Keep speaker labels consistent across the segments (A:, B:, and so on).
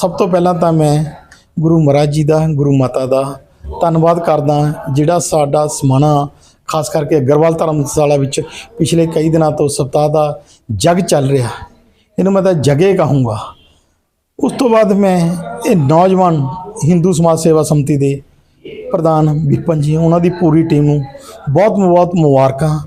A: ਸਭ ਤੋਂ ਪਹਿਲਾਂ ਤਾਂ ਮੈਂ ਗੁਰੂ ਮਹਾਰਾਜ ਜੀ ਦਾ, ਗੁਰੂ ਮਾਤਾ ਦਾ ਧੰਨਵਾਦ ਕਰਦਾ ਜਿਹੜਾ ਸਾਡਾ ਸਮਾਣਾ, ਖਾਸ ਕਰਕੇ ਅਗਰਵਾਲ ਧਰਮਸ਼ਾਲਾ ਵਿੱਚ ਪਿਛਲੇ ਕਈ ਦਿਨਾਂ ਤੋਂ ਸਪਤਾਹ ਦਾ ਜਗ ਚੱਲ ਰਿਹਾ ਇਹਨੂੰ ਮੈਂ ਤਾਂ ਜਗੇ ਕਹੂੰਗਾ। ਉਸ ਤੋਂ ਬਾਅਦ ਮੈਂ ਇਹ ਨੌਜਵਾਨ ਹਿੰਦੂ ਸਮਾਜ ਸੇਵਾ ਸਮਿਤੀ ਦੇ ਪ੍ਰਧਾਨ ਵਿਪਨ ਜੀ, ਉਹਨਾਂ ਦੀ ਪੂਰੀ ਟੀਮ ਨੂੰ ਬਹੁਤ ਬਹੁਤ ਮੁਬਾਰਕਾਂ,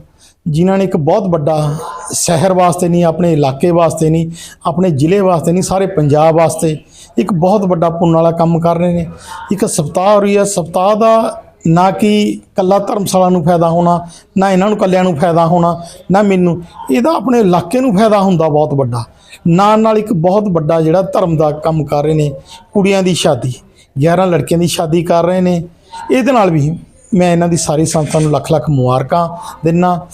A: ਜਿਨ੍ਹਾਂ ਨੇ ਇੱਕ ਬਹੁਤ ਵੱਡਾ ਸ਼ਹਿਰ ਵਾਸਤੇ ਨਹੀਂ, ਆਪਣੇ ਇਲਾਕੇ ਵਾਸਤੇ ਨਹੀਂ, ਆਪਣੇ ਜ਼ਿਲ੍ਹੇ ਵਾਸਤੇ ਨਹੀਂ, ਸਾਰੇ ਪੰਜਾਬ ਵਾਸਤੇ ਇੱਕ ਬਹੁਤ ਵੱਡਾ ਪੁੰਨ ਵਾਲਾ ਕੰਮ ਕਰ ਰਹੇ ਨੇ। ਇੱਕ ਸਪਤਾਹ ਹੋ ਰਹੀ ਹੈ। ਸਪਤਾਹ ਦਾ ਨਾ ਕਿ ਕੱਲਾ ਧਰਮਸ਼ਾਲਾ ਨੂੰ ਫਾਇਦਾ ਹੋਣਾ, ਨਾ ਇਹਨਾਂ ਨੂੰ ਕੱਲਿਆਂ ਨੂੰ ਫਾਇਦਾ ਹੋਣਾ, ਨਾ ਮੈਨੂੰ। ਇਹਦਾ ਆਪਣੇ ਇਲਾਕੇ ਨੂੰ ਫਾਇਦਾ ਹੁੰਦਾ ਬਹੁਤ ਵੱਡਾ। ਨਾਲ ਨਾਲ ਇੱਕ ਬਹੁਤ ਵੱਡਾ ਜਿਹੜਾ ਧਰਮ ਦਾ ਕੰਮ ਕਰ ਰਹੇ ਨੇ, ਕੁੜੀਆਂ ਦੀ ਸ਼ਾਦੀ। 11 ਲੜਕੀਆਂ ਦੀ ਸ਼ਾਦੀ ਕਰ ਰਹੇ ਨੇ। ਇਹਦੇ ਨਾਲ ਵੀ ਮੈਂ ਇਹਨਾਂ ਦੀ ਸਾਰੀ ਸੰਸਥਾ ਨੂੰ ਲੱਖ ਲੱਖ ਮੁਬਾਰਕਾਂ ਦਿੰਨਾ।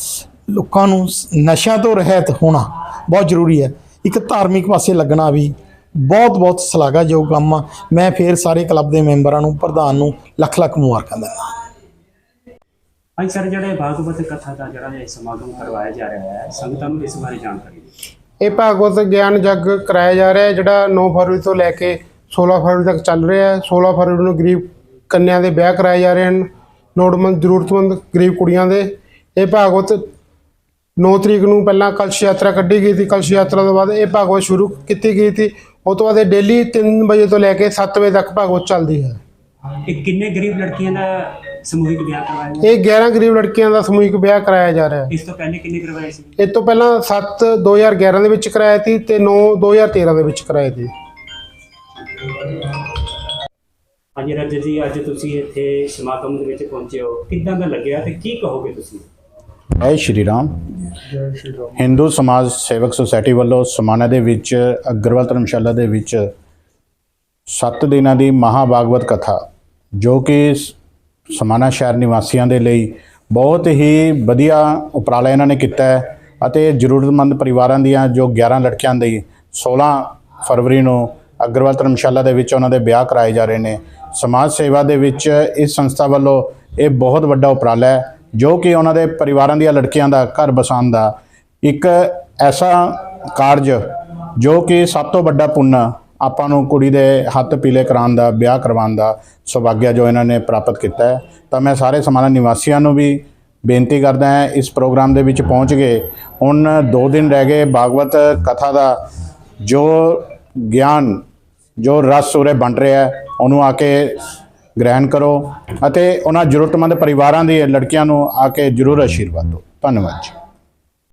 A: ਲੋਕਾਂ ਨੂੰ ਨਸ਼ਿਆਂ ਤੋਂ ਰਹਿਤ ਹੋਣਾ ਬਹੁਤ ਜ਼ਰੂਰੀ ਹੈ। ਇੱਕ ਧਾਰਮਿਕ ਪਾਸੇ ਲੱਗਣਾ ਵੀ ਬਹੁਤ ਬਹੁਤ ਸ਼ਲਾਘਾਯੋਗ ਕੰਮ ਆ। ਮੈਂ ਫੇਰ ਸਾਰੇ ਕਲੱਬ ਦੇ ਮੈਂਬਰਾਂ ਨੂੰ ਪ੍ਰਧਾਨ ਨੂੰ ਲੱਖ ਲੱਖ ਮੁਬਾਰਕਾਂ ਦਿੰਦਾ
B: ਹਾਂਜੀ ਸਰ ਜਿਹੜੇ ਭਾਗਵਤ ਕਥਾ ਦਾ ਜਿਹੜਾ ਇਹ ਸਮਾਗਮ ਕਰਵਾਇਆ ਜਾ ਰਿਹਾ ਹੈ ਸੰਗਤਾਂ ਨੂੰ ਇਸ ਬਾਰੇ ਜਾਣਕਾਰੀ
C: ਇਹ ਭਾਗਵਤ ਗਿਆਨ ਜਗ ਕਰਾਇਆ ਜਾ ਰਿਹਾ ਹੈ ਜਿਹੜਾ 9 ਫਰਵਰੀ ਤੋਂ ਲੈ ਕੇ 16 ਫਰਵਰੀ ਤੱਕ ਚੱਲ ਰਿਹਾ ਹੈ। 16 ਫਰਵਰੀ ਨੂੰ ਗਰੀਬ ਕੰਨਿਆਂ ਦੇ ਵਿਆਹ ਕਰਾਏ ਜਾ ਰਹੇ ਹਨ। ਲੋੜਵੰਦ ਜ਼ਰੂਰਤਮੰਦ ਗਰੀਬ ਕੁੜੀਆਂ ਦੇ। ਇਹ ਭਾਗਵਤ 9 ਤਰੀਕ ਨੂੰ ਪਹਿਲਾਂ ਕਲਸ਼ ਯਾਤਰਾ ਕੱਢੀ ਗਈ ਸੀ। ਕਲਸ਼ ਯਾਤਰਾ ਤੋਂ ਬਾਅਦ ਇਹ ਭਾਗਵਤ ਸ਼ੁਰੂ ਕੀਤੀ ਗਈ ਸੀ। ਉਹ ਤੋਂ ਬਾਅਦ ਇਹ ਡੇਲੀ 3 ਵਜੇ ਤੋਂ ਲੈ ਕੇ 7 ਵਜੇ ਤੱਕ ਭਾਗਵਤ ਚੱਲਦੀ ਹੈ।
B: ਇਹ ਕਿੰਨੇ ਗਰੀਬ ਲੜਕੀਆਂ ਦਾ ਸਮੂਹਿਕ ਵਿਆਹ ਕਰਵਾਇਆ ਗਿਆ?
C: ਇਹ 11 ਗਰੀਬ ਲੜਕੀਆਂ ਦਾ ਸਮੂਹਿਕ ਵਿਆਹ ਕਰਾਇਆ ਜਾ ਰਿਹਾ ਹੈ।
B: ਇਸ ਤੋਂ ਪਹਿਲੇ ਕਿੰਨੇ ਕਰਵਾਏ ਸੀ?
C: ਇਹ ਤੋਂ ਪਹਿਲਾਂ 7 2011 ਦੇ ਵਿੱਚ ਕਰਾਇਆ ਸੀ ਤੇ 9 2013 ਦੇ ਵਿੱਚ ਕਰਾਇਆ ਸੀ।
B: ਹਾਂਜੀ ਰਜਤ ਜੀ ਅੱਜ ਤੁਸੀਂ ਇੱਥੇ ਸਮਾਗਮ ਦੇ ਵਿੱਚ ਪਹੁੰਚੇ ਹੋ। ਕਿੱਦਾਂ ਦਾ ਲੱਗਿਆ ਤੇ ਕੀ ਕਹੋਗੇ ਤੁਸੀਂ?
D: ਜੈ ਸ਼੍ਰੀ ਰਾਮ। ਹਿੰਦੂ ਸਮਾਜ ਸੇਵਕ ਸੁਸਾਇਟੀ ਵੱਲੋਂ ਸਮਾਨਾ ਦੇ ਵਿੱਚ, ਅਗਰਵਾਲ ਧਰਮਸ਼ਾਲਾ ਦੇ ਵਿੱਚ 7 ਦਿਨਾਂ ਦੀ ਮਹਾਭਾਗਵਤ ਕਥਾ, ਜੋ ਕਿ ਸ- ਸਮਾਣਾ ਸ਼ਹਿਰ ਨਿਵਾਸੀਆਂ ਦੇ ਲਈ ਬਹੁਤ ਹੀ ਵਧੀਆ ਉਪਰਾਲਾ ਇਹਨਾਂ ਨੇ ਕੀਤਾ ਹੈ ਅਤੇ ਜ਼ਰੂਰਤਮੰਦ ਪਰਿਵਾਰਾਂ ਦੀਆਂ ਜੋ 11 ਲੜਕੀਆਂ ਦੀ 16 ਫਰਵਰੀ ਨੂੰ ਅਗਰਵਾਲ ਧਰਮਸ਼ਾਲਾ ਦੇ ਵਿੱਚ ਉਹਨਾਂ ਦੇ ਵਿਆਹ ਕਰਾਏ ਜਾ ਰਹੇ ਨੇ। ਸਮਾਜ ਸੇਵਾ ਦੇ ਵਿੱਚ ਇਸ ਸੰਸਥਾ ਵੱਲੋਂ ਇਹ ਬਹੁਤ ਵੱਡਾ ਉਪਰਾਲਾ ਹੈ। ਜੋ ਕਿ ਉਹਨਾਂ ਦੇ ਪਰਿਵਾਰਾਂ ਦੀਆਂ ਲੜਕੀਆਂ ਦਾ, ਘਰ ਬਸਾਉਣ ਦਾ ਇੱਕ ਐਸਾ ਕਾਰਜ ਜੋ ਕਿ ਸਭ ਤੋਂ ਵੱਡਾ ਪੁੰਨ ਆਪਾਂ ਨੂੰ ਕੁੜੀ ਦੇ ਹੱਥ ਪੀਲੇ ਕਰਾਉਣ ਦਾ, ਵਿਆਹ ਕਰਵਾਉਣ ਦਾ ਸੁਭਾਗਿਆ ਜੋ ਇਹਨਾਂ ਨੇ ਪ੍ਰਾਪਤ ਕੀਤਾ ਹੈ। ਤਾਂ ਮੈਂ ਸਾਰੇ ਸਮਾਣਾ ਨਿਵਾਸੀਆਂ ਨੂੰ ਵੀ ਬੇਨਤੀ ਕਰਦਾ ਹਾਂ, ਇਸ ਪ੍ਰੋਗਰਾਮ ਦੇ ਵਿੱਚ ਪਹੁੰਚ ਗਏ ਹੁਣ 2 ਦਿਨ ਰਹਿ ਗਏ ਭਾਗਵਤ ਕਥਾ ਦਾ, ਜੋ ਗਿਆਨ, ਜੋ ਰਸ ਉਰੇ ਬਣ ਰਿਹਾ ਉਹਨੂੰ ਆ ਕੇ ਗ੍ਰਹਿਣ ਕਰੋ ਅਤੇ ਉਹਨਾਂ ਜ਼ਰੂਰਤਮੰਦ ਪਰਿਵਾਰਾਂ ਦੀ ਲੜਕੀਆਂ ਨੂੰ ਆ ਕੇ ਜ਼ਰੂਰ ਆਸ਼ੀਰਵਾਦ ਦਿਓ। ਧੰਨਵਾਦ ਜੀ।